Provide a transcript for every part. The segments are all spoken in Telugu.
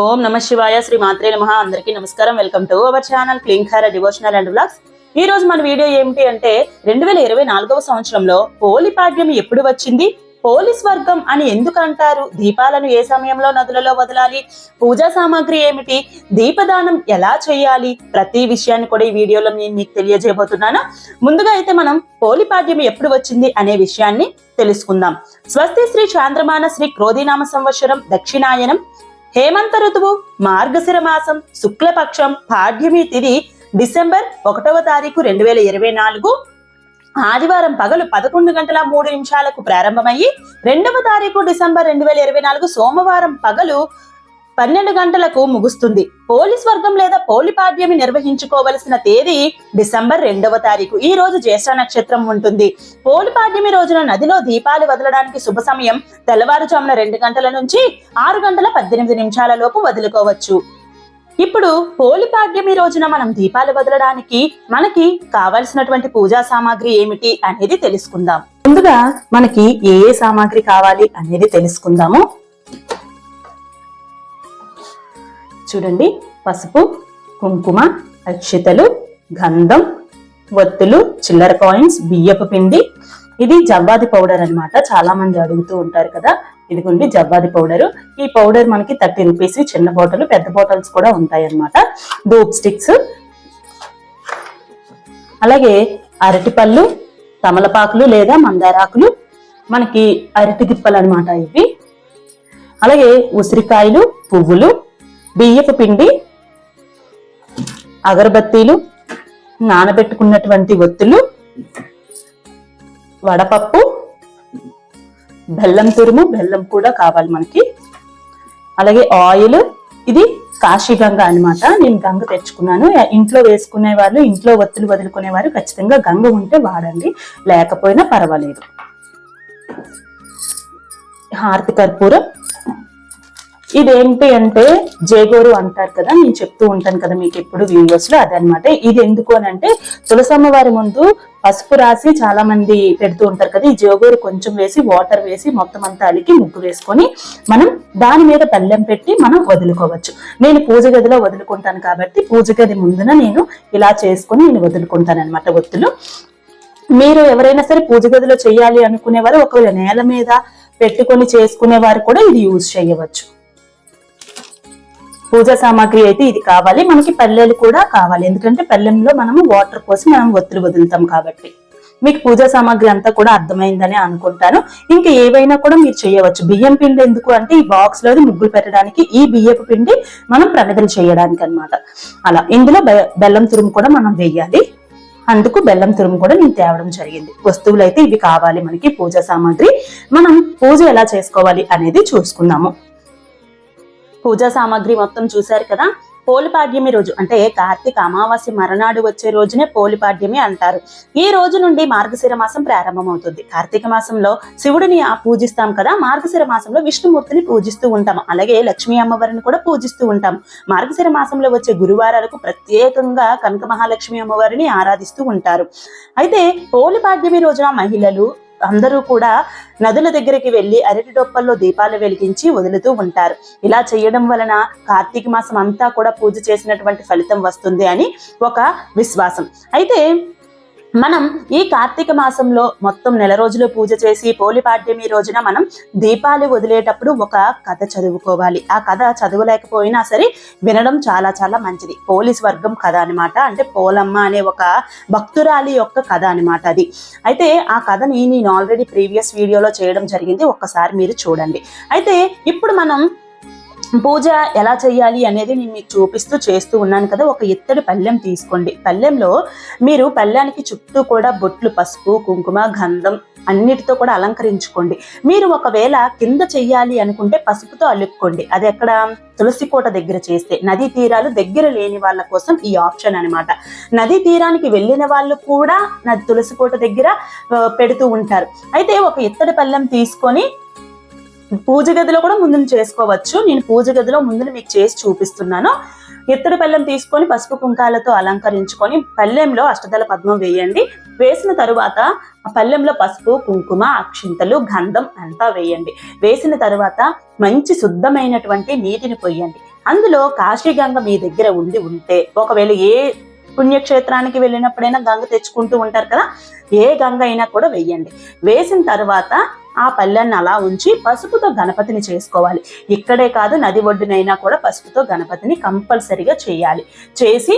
ఓం నమ శివాయ శ్రీ మాత్రే నమ. అందరికీ నమస్కారం. Welcome to our channel clean devotional and blogs ఈ రోజు మన వీడియో ఏమిటి అంటే రెండు వేల ఇరవై నాలుగవ సంవత్సరంలో పోలి పాడ్యం ఎప్పుడు వచ్చింది? పోలీస్ వర్గం అని ఎందుకు అంటారు? దీపాలను ఏ సమయంలో నదులలో వదలాలి? పూజా సామాగ్రి ఏమిటి? దీపదానం ఎలా చేయాలి? ప్రతి విషయాన్ని కూడా ఈ వీడియోలో నేను మీకు తెలియజేయబోతున్నాను. ముందుగా అయితే మనం పోలిపాడ్యం ఎప్పుడు వచ్చింది అనే విషయాన్ని తెలుసుకుందాం. స్వస్తి శ్రీ చాంద్రమాన శ్రీ క్రోధినామ సంవత్సరం దక్షిణాయనం. హేమంత ఋతువు మార్గశిర మాసం శుక్లపక్షం పాడ్యమి తిది డిసెంబర్ ఒకటవ తారీఖు రెండు వేల ఇరవై నాలుగు. ఆదివారం పగలు పదకొండు గంటల మూడు నిమిషాలకు ప్రారంభమయ్యి రెండవ తారీఖు డిసెంబర్ రెండు వేల ఇరవై నాలుగు సోమవారం పగలు పన్నెండు గంటలకు ముగుస్తుంది. పోలీస్ వర్గం లేదా పోలిపాడ్యమి నిర్వహించుకోవలసిన తేదీ డిసెంబర్ రెండవ తారీఖు. ఈ రోజు జ్యేష్ఠ నక్షత్రం ఉంటుంది. పోలిపాడ్యమి రోజున నదిలో దీపాలు వదలడానికి శుభ సమయం తెల్లవారుజామున రెండు గంటల నుంచి ఆరు గంటల పద్దెనిమిది నిమిషాల లోపు వదులుకోవచ్చు. ఇప్పుడు పోలిపాడ్యమి రోజున మనం దీపాలు వదలడానికి మనకి కావలసినటువంటి పూజా సామాగ్రి ఏమిటి అనేది తెలుసుకుందాం. ముందుగా మనకి ఏ ఏ సామాగ్రి కావాలి అనేది తెలుసుకుందాము. చూడండి. పసుపు కుంకుమ అక్షితలు గంధం ఒత్తులు చిల్లర కాయిన్స్ బియ్యపు పిండి. ఇది జవ్వాది పౌడర్ అనమాట చాలా మంది అడుగుతూ ఉంటారు కదా ఇదిగోండి జవ్వాది పౌడర్. ఈ పౌడర్ మనకి థర్టీ రూపీస్ చిన్న బాటిల్ పెద్ద బాటిల్స్ కూడా ఉంటాయి దూప్ స్టిక్స్. అలాగే అరటిపళ్ళు తమలపాకులు లేదా మందారాకులు. మనకి అరటి దిప్పలు అనమాట ఇవి. అలాగే ఉసిరికాయలు పువ్వులు బియ్యపు పిండి అగరబత్తీలు నానబెట్టుకున్నటువంటి ఒత్తులు వడపప్పు బెల్లం తురుము బెల్లం కూడా కావాలి మనకి. అలాగే ఆయిల్ ఇది కాశీ గంగ అనమాట నేను గంగ తెచ్చుకున్నాను. ఇంట్లో వేసుకునే వాళ్ళు ఇంట్లో ఒత్తులు వదులుకునే వారు ఖచ్చితంగా గంగ ఉంటే వాడండి. లేకపోయినా పర్వాలేదు. హారతి కర్పూరం. ఇదేంటి అంటే జేగోరు అంటారు కదా నేను చెప్తూ ఉంటాను కదా మీకు ఎప్పుడు వీడియోస్లో అదనమాట ఇది ఎందుకు అని అంటే తులసమ్మ వారి ముందు పసుపు రాసి చాలా మంది పెడుతూ ఉంటారు కదా ఈ జేగోరు కొంచెం వేసి వాటర్ వేసి మొత్తం అంతా అలికి ముగ్గు వేసుకొని మనం దాని మీద బెల్లం పెట్టి మనం వదులుకోవచ్చు. నేను పూజ గదిలో వదులుకుంటాను కాబట్టి పూజ గది ముందున నేను ఇలా చేసుకొని నేను వదులుకుంటాను అనమాట ఒత్తులు. మీరు ఎవరైనా సరే పూజ గదిలో చేయాలి అనుకునేవారు ఒకవేళ నేల మీద పెట్టుకొని చేసుకునే వారు కూడా ఇది యూజ్ చేయవచ్చు. పూజా సామాగ్రి అయితే ఇది కావాలి. మనకి పల్లెలు కూడా కావాలి. ఎందుకంటే పల్లెంలో మనము వాటర్ పోసి మనం ఒత్తులు వదులుతాం కాబట్టి. మీకు పూజా సామాగ్రి అంతా కూడా అర్థమైందని అనుకుంటాను. ఇంకా ఏవైనా కూడా మీరు చేయవచ్చు. బియ్యం పిండి ఎందుకు అంటే ఈ బాక్స్ లోది ముగ్గులు పెట్టడానికి ఈ బియ్యపు పిండి మనం ప్రమిదలు చేయడానికి అన్నమాట. అలా ఇందులో బె- బెల్లం తురుము కూడా మనం వేయాలి. అందుకు బెల్లం తురుము కూడా నేను తేవడం జరిగింది. వస్తువులు అయితే ఇవి కావాలి మనకి పూజా సామాగ్రి. మనం పూజ ఎలా చేసుకోవాలి అనేది చూసుకుందాము. పూజా సామాగ్రి మొత్తం చూశారు కదా? పోలిపాడ్యమి రోజు అంటే కార్తీక అమావాస్య మరనాడు వచ్చే రోజునే పోలిపాడ్యమి అంటారు. ఈ రోజు నుండి మార్గశిర మాసం ప్రారంభమవుతుంది. కార్తీక మాసంలో శివుడిని పూజిస్తాం కదా? మార్గశిర మాసంలో విష్ణుమూర్తిని పూజిస్తూ ఉంటాం. అలాగే లక్ష్మీ అమ్మవారిని కూడా పూజిస్తూ ఉంటాం. మార్గశిర మాసంలో వచ్చే గురువారాలకు ప్రత్యేకంగా కనక మహాలక్ష్మి అమ్మవారిని ఆరాధిస్తూ ఉంటారు. అయితే పోలిపాడ్యమి రోజున మహిళలు అందరూ కూడా నదుల దగ్గరికి వెళ్ళి అరటి డొప్పల్లో దీపాలు వెలిగించి వదులుతూ ఉంటారు. ఇలా చేయడం వలన కార్తీక మాసం అంతా కూడా పూజ చేసినటువంటి ఫలితం వస్తుంది అని ఒక విశ్వాసం. అయితే మనం ఈ కార్తీక మాసంలో మొత్తం నెల రోజులు పూజ చేసి పోలిపాడ్యమి రోజున మనం దీపాలు వదిలేటప్పుడు ఒక కథ చదువుకోవాలి. ఆ కథ చదవలేకపోయినా సరే వినడం చాలా చాలా మంచిది. పోలీస్ వర్గం కథ అనమాట అంటే పోలమ్మ అనే ఒక భక్తురాలి యొక్క కథ అనమాట అది. అయితే ఆ కథని నేను ఆల్రెడీ ప్రీవియస్ వీడియోలో చేయడం జరిగింది. ఒక్కసారి మీరు చూడండి. అయితే ఇప్పుడు మనం పూజ ఎలా చేయాలి అనేది నేను మీకు చూపిస్తూ చేస్తూ ఉన్నాను కదా ఒక ఇత్తడి పళ్ళెం తీసుకోండి. పళ్ళెంలో మీరు పళ్ళానికి చుట్టూ కూడా బొట్లు పసుపు కుంకుమ గంధం అన్నిటితో కూడా అలంకరించుకోండి. మీరు ఒకవేళ కింద చెయ్యాలి అనుకుంటే పసుపుతో అలుక్కోండి. అది ఎక్కడ? తులసి కోట దగ్గర చేస్తే. నదీ తీరాలు దగ్గర లేని వాళ్ళ కోసం ఈ ఆప్షన్ అన్నమాట. నదీ తీరానికి వెళ్ళిన వాళ్ళు కూడా నది తులసి కోట దగ్గర పెడుతూ ఉంటారు. అయితే ఒక ఇత్తడి పళ్ళెం తీసుకొని పూజ గదిలో కూడా ముందును చేసుకోవచ్చు. నేను పూజ గదిలో ముందును మీకు చేసి చూపిస్తున్నాను. ఇత్తడి పళ్ళెం తీసుకొని పసుపు కుంకాలతో అలంకరించుకొని పల్లెంలో అష్టదళ పద్మం వేయండి. వేసిన తరువాత ఆ పసుపు కుంకుమ అక్షింతలు గంధం అంతా వేయండి. వేసిన తరువాత మంచి శుద్ధమైనటువంటి నీటిని పొయ్యండి అందులో కాశీగంగ మీ దగ్గర ఉండి ఉంటే ఒకవేళ ఏ పుణ్యక్షేత్రానికి వెళ్ళినప్పుడైనా గంగ తెచ్చుకుంటూ ఉంటారు కదా ఏ గంగ అయినా కూడా వేయండి. వేసిన తర్వాత ఆ పల్లెన్ని అలా ఉంచి పసుపుతో గణపతిని చేసుకోవాలి. ఇక్కడే కాదు నది ఒడ్డునైనా కూడా పసుపుతో గణపతిని కంపల్సరిగా చేయాలి. చేసి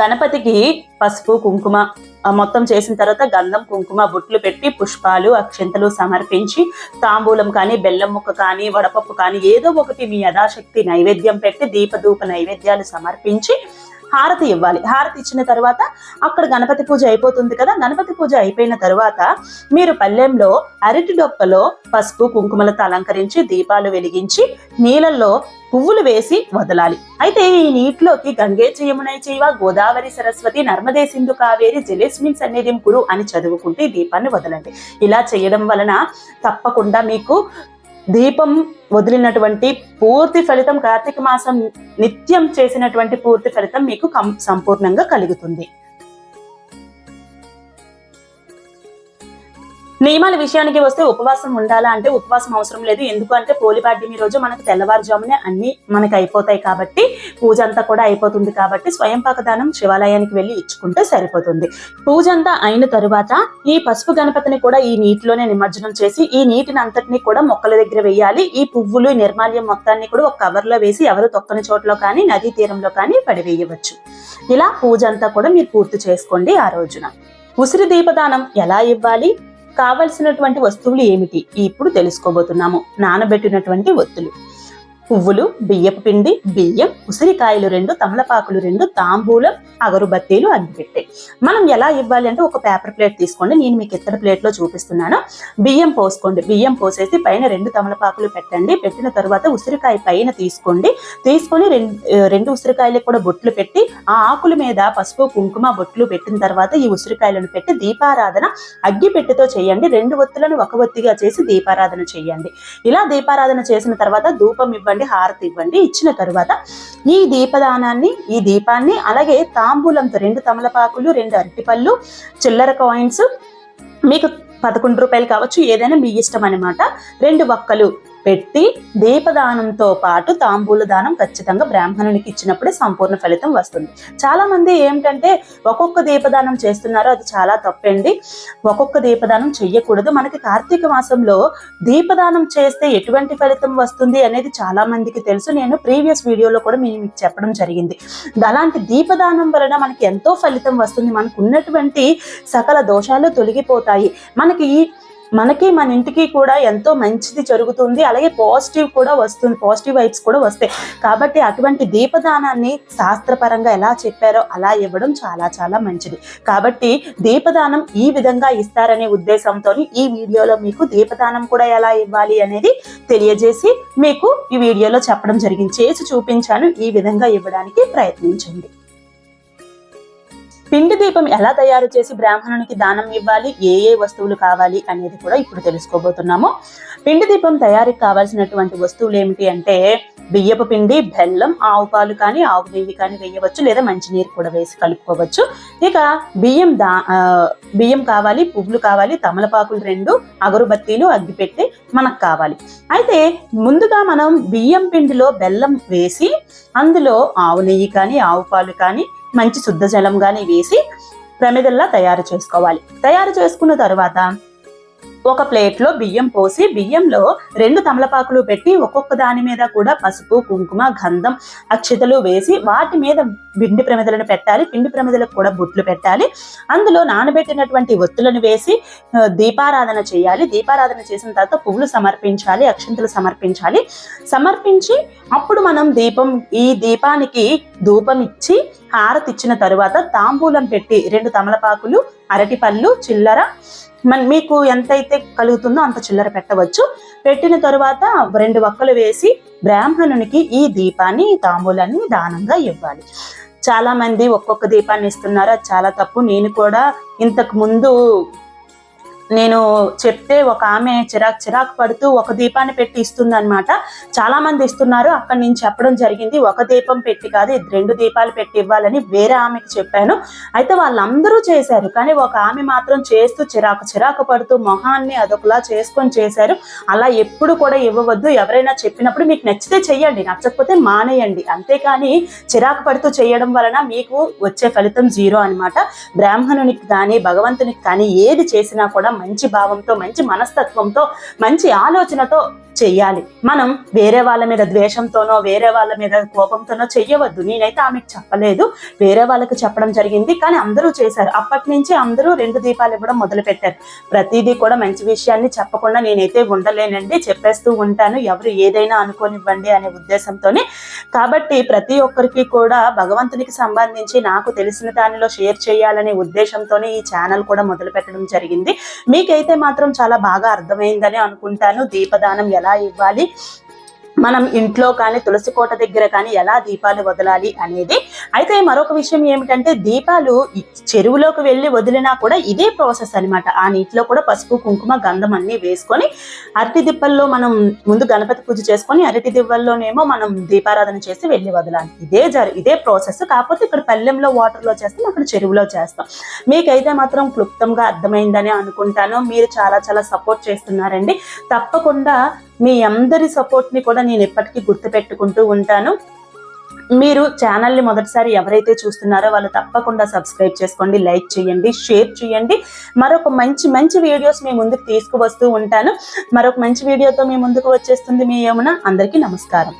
గణపతికి పసుపు కుంకుమ మొత్తం చేసిన తర్వాత గంధం కుంకుమ బుట్లు పెట్టి పుష్పాలు అక్షంతలు సమర్పించి తాంబూలం కానీ బెల్లం ముక్క కానీ వడపప్పు కానీ ఏదో ఒకటి మీ యథాశక్తి నైవేద్యం పెట్టి దీపధూప నైవేద్యాలు సమర్పించి హారతి ఇవ్వాలి. హారతి ఇచ్చిన తర్వాత అక్కడ గణపతి పూజ అయిపోతుంది కదా గణపతి పూజ అయిపోయిన తర్వాత మీరు పల్లెంలో అరటి డొప్పలో పసుపు కుంకుమలతో అలంకరించి దీపాలు వెలిగించి నీళ్ళల్లో పువ్వులు వేసి వదలాలి. అయితే ఈ నీటిలోకి గంగే చేయమునై చేయవ గోదావరి సరస్వతి నర్మదే సింధు కావేరి జలేస్మిన్ సన్నిధిం కురు అని చదువుకుంటే దీపాన్ని వదలండి. ఇలా చేయడం వలన తప్పకుండా మీకు దీపం వదిలినటువంటి పూర్తి ఫలితం కార్తీక మాసం నిత్యం చేసినటువంటి పూర్తి ఫలితం మీకు కం- సంపూర్ణంగా కలుగుతుంది. నియమాల విషయానికి వస్తే ఉపవాసం ఉండాలా అంటే ఉపవాసం అవసరం లేదు. ఎందుకు అంటే పోలిపాడ్యమి రోజు మనకు తెల్లవారుజామునే అన్ని మనకి అయిపోతాయి కాబట్టి పూజ అంతా కూడా అయిపోతుంది కాబట్టి స్వయం పాకదానం శివాలయానికి వెళ్ళి ఇచ్చుకుంటే సరిపోతుంది. పూజ అంతా అయిన తరువాత ఈ పసుపు గణపతిని కూడా ఈ నీటిలోనే నిమజ్జనం చేసి ఈ నీటిని అంతటిని కూడా మొక్కల దగ్గర వేయాలి. ఈ పువ్వులు నిర్మాల్యం మొత్తాన్ని కూడా ఒక కవర్లో వేసి ఎవరు తొక్కని చోట్ల కానీ నదీ తీరంలో కానీ పడివేయవచ్చు. ఇలా పూజ అంతా కూడా మీరు పూర్తి చేసుకోండి ఆ రోజున. ఉసిరి దీపదానం ఎలా ఇవ్వాలి? కావలసినటువంటి వస్తువులు ఏమిటి? ఇప్పుడు తెలుసుకోబోతున్నాము. నానబెట్టినటువంటి ఒత్తులు. పువ్వులు బియ్యపు పిండి బియ్యం ఉసిరికాయలు రెండు తమలపాకులు రెండు తాంబూలం అగరుబత్తీలు అగ్గిపెట్టే మనం ఎలా ఇవ్వాలి అంటే ఒక పేపర్ ప్లేట్ తీసుకోండి. నేను మీకు ఇతర ప్లేట్లో చూపిస్తున్నాను. బియ్యం పోసుకోండి. బియ్యం పోసేసి పైన రెండు తమలపాకులు పెట్టండి. పెట్టిన తర్వాత ఉసిరికాయ పైన తీసుకోండి. తీసుకొని రెండు రెండు ఉసిరికాయలకు కూడా బొట్లు పెట్టి ఆ ఆకుల మీద పసుపు కుంకుమ బొట్లు పెట్టిన తర్వాత ఈ ఉసిరికాయలను పెట్టి దీపారాధన అగ్గిపెట్టెతో చేయండి. రెండు ఒత్తులను ఒక ఒత్తిగా చేసి దీపారాధన చేయండి. ఇలా దీపారాధన చేసిన తర్వాత ధూపం ఇవ్వండి హారతి ఇవ్వండి. ఇచ్చిన తరువాత ఈ దీపదానాన్ని ఈ దీపాన్ని అలాగే తాంబూలంతో రెండు తమలపాకులు రెండు అరటిపళ్ళు చిల్లర కాయిన్స్ మీకు పదకొండు రూపాయలు కావచ్చు ఏదైనా మీ ఇష్టం అనమాట రెండు వక్కలు పెట్టి దీపదానంతో పాటు తాంబూల దానం ఖచ్చితంగా బ్రాహ్మణునికి ఇచ్చినప్పుడే సంపూర్ణ ఫలితం వస్తుంది. చాలా మంది ఏమిటంటే ఒక్కొక్క దీపదానం చేస్తున్నారు అది చాలా తప్పండి. ఒక్కొక్క దీపదానం చెయ్యకూడదు. మనకి కార్తీక మాసంలో దీపదానం చేస్తే ఎటువంటి ఫలితం వస్తుంది అనేది చాలా మందికి తెలుసు. నేను ప్రీవియస్ వీడియోలో కూడా నేను మీకు చెప్పడం జరిగింది. అలాంటి దీపదానం వలన మనకి ఎంతో ఫలితం వస్తుంది. మనకు ఉన్నటువంటి సకల దోషాలు తొలగిపోతాయి. మనకి మనకి మన ఇంటికి కూడా ఎంతో మంచిది జరుగుతుంది. అలాగే పాజిటివ్ కూడా వస్తుంది. పాజిటివ్ వైబ్స్ కూడా వస్తాయి. కాబట్టి అటువంటి దీపదానాన్ని శాస్త్రపరంగా ఎలా చెప్పారో అలా ఇవ్వడం చాలా చాలా మంచిది. కాబట్టి దీపదానం ఈ విధంగా ఇస్తారనే ఉద్దేశంతో ఈ వీడియోలో మీకు దీపదానం కూడా ఎలా ఇవ్వాలి అనేది తెలియజేసి మీకు ఈ వీడియోలో చెప్పడం జరిగింది. చేసి చూపించాను. ఈ విధంగా ఇవ్వడానికి ప్రయత్నించండి. పిండి దీపం ఎలా తయారు చేసి బ్రాహ్మణునికి దానం ఇవ్వాలి? ఏ ఏ వస్తువులు కావాలి అనేది కూడా ఇప్పుడు తెలుసుకోబోతున్నాము. పిండి దీపం తయారీకి కావాల్సినటువంటి వస్తువులు ఏమిటి అంటే బియ్యపు పిండి బెల్లం ఆవు పాలు కానీ ఆవు నెయ్యి కానీ వేయవచ్చు లేదా మంచినీరు కూడా వేసి కలుపుకోవచ్చు. ఇక బియ్యం దా బియ్యం కావాలి పువ్వులు కావాలి తమలపాకులు రెండు అగరుబత్తీలు అగ్గిపెట్టి మనకు కావాలి. అయితే ముందుగా మనం బియ్యం పిండిలో బెల్లం వేసి అందులో ఆవు నెయ్యి కానీ ఆవు పాలు కానీ మంచి శుద్ధ జలం కానీ వేసి ప్రమిదల్లా తయారు చేసుకోవాలి. తయారు చేసుకున్న తర్వాత ఒక ప్లేట్లో బియ్యం పోసి బియ్యంలో రెండు తమలపాకులు పెట్టి ఒక్కొక్క దాని మీద కూడా పసుపు కుంకుమ గంధం అక్షతలు వేసి వాటి మీద పిండి ప్రమిదలను పెట్టాలి. పిండి ప్రమిదలకు కూడా బుట్లు పెట్టాలి. అందులో నానబెట్టినటువంటి ఒత్తులను వేసి దీపారాధన చేయాలి. దీపారాధన చేసిన తర్వాత పువ్వులు సమర్పించాలి అక్షంతలు సమర్పించాలి. సమర్పించి అప్పుడు మనం దీపం ఈ దీపానికి ధూపం ఇచ్చి హారతి ఇచ్చిన తరువాత తాంబూలం పెట్టి రెండు తమలపాకులు అరటిపళ్ళు చిల్లర మన మీకు ఎంతైతే కలుగుతుందో అంత చిల్లర పెట్టవచ్చు. పెట్టిన తరువాత రెండు వక్కలు వేసి బ్రాహ్మణునికి ఈ దీపాన్ని తాంబూలాన్ని దానంగా ఇవ్వాలి. చాలా మంది ఒక్కొక్క దీపాన్ని ఇస్తున్నారు. అది చాలా తప్పు. నేను కూడా ఇంతకు ముందు నేను చెప్తే ఒక ఆమె చిరాకు చిరాకు పడుతూ ఒక దీపాన్ని పెట్టి ఇస్తుంది అనమాట చాలా మంది ఇస్తున్నారు అక్కడ నేను చెప్పడం జరిగింది ఒక దీపం పెట్టి కాదు రెండు దీపాలు పెట్టి ఇవ్వాలని వేరే ఆమెకి చెప్పాను. అయితే వాళ్ళందరూ చేశారు కానీ ఒక ఆమె మాత్రం చేస్తూ చిరాకు చిరాకు పడుతూ మొహాన్ని అదొకలా చేసుకొని చేశారు. అలా ఎప్పుడు కూడా ఇవ్వవద్దు ఎవరైనా చెప్పినప్పుడు మీకు నచ్చితే చెయ్యండి నచ్చకపోతే మానేయండి. అంతేకాని చిరాకు పడుతూ చేయడం వలన మీకు వచ్చే ఫలితం జీరో అన్నమాట. బ్రాహ్మణునికి కానీ భగవంతునికి కానీ ఏది చేసినా కూడా మంచి భావంతో మంచి మనస్తత్వంతో మంచి ఆలోచనతో చెయ్యాలి. మనం వేరే వాళ్ళ మీద ద్వేషంతోనో వేరే వాళ్ళ మీద కోపంతోనో చెయ్యవద్దు. నేనైతే ఆమెకు చెప్పలేదు. వేరే వాళ్ళకి చెప్పడం జరిగింది. కానీ అందరూ చేశారు. అప్పటి నుంచి అందరూ రెండు దీపాలు ఇవ్వడం మొదలు పెట్టారు ప్రతిదీ కూడా మంచి విషయాన్ని చెప్పకుండా నేనైతే ఉండలేనండి. చెప్పేస్తూ ఉంటాను. ఎవరు ఏదైనా అనుకోనివ్వండి అనే ఉద్దేశంతోనే. కాబట్టి ప్రతి ఒక్కరికి కూడా భగవంతునికి సంబంధించి నాకు తెలిసిన దానిలో షేర్ చేయాలనే ఉద్దేశంతోనే ఈ ఛానల్ కూడా మొదలు పెట్టడం జరిగింది. మీకైతే మాత్రం చాలా బాగా అర్థమైందని అనుకుంటాను. దీపదానం ఎలా ఇవ్వాలి? మనం ఇంట్లో కానీ తులసి కోట దగ్గర కానీ ఎలా దీపాలు వదలాలి అనేది. అయితే మరొక విషయం ఏమిటంటే దీపాలు చెరువులోకి వెళ్ళి వదిలినా కూడా ఇదే ప్రాసెస్ అన్నమాట. ఆ నీటిలో కూడా పసుపు కుంకుమ గంధం అన్ని వేసుకొని అరటి దిప్పల్లో మనం ముందు గణపతి పూజ చేసుకొని అరటి దిప్పల్లోనేమో మనం దీపారాధన చేసి వెళ్ళి వదలాలి. ఇదే జరు ఇదే ప్రాసెస్. కాకపోతే ఇక్కడ పల్లెంలో వాటర్లో చేస్తాం అక్కడ చెరువులో చేస్తాం. మీకైతే మాత్రం క్లుప్తంగా అర్థమైందని అనుకుంటాను. మీరు చాలా చాలా సపోర్ట్ చేస్తున్నారండి. తప్పకుండా మీ అందరి సపోర్ట్ని కూడా నేను ఎప్పటికీ గుర్తుపెట్టుకుంటూ ఉంటాను. మీరు ఛానల్ని మొదటిసారి ఎవరైతే చూస్తున్నారో వాళ్ళు తప్పకుండా సబ్స్క్రైబ్ చేసుకోండి లైక్ చేయండి షేర్ చేయండి. మరొక మంచి మంచి వీడియోస్ మీ ముందుకు తీసుకువస్తూ ఉంటాను. మరొక మంచి వీడియోతో మీ ముందుకు వచ్చేస్తుంది మీ యమున. అందరికీ నమస్కారం.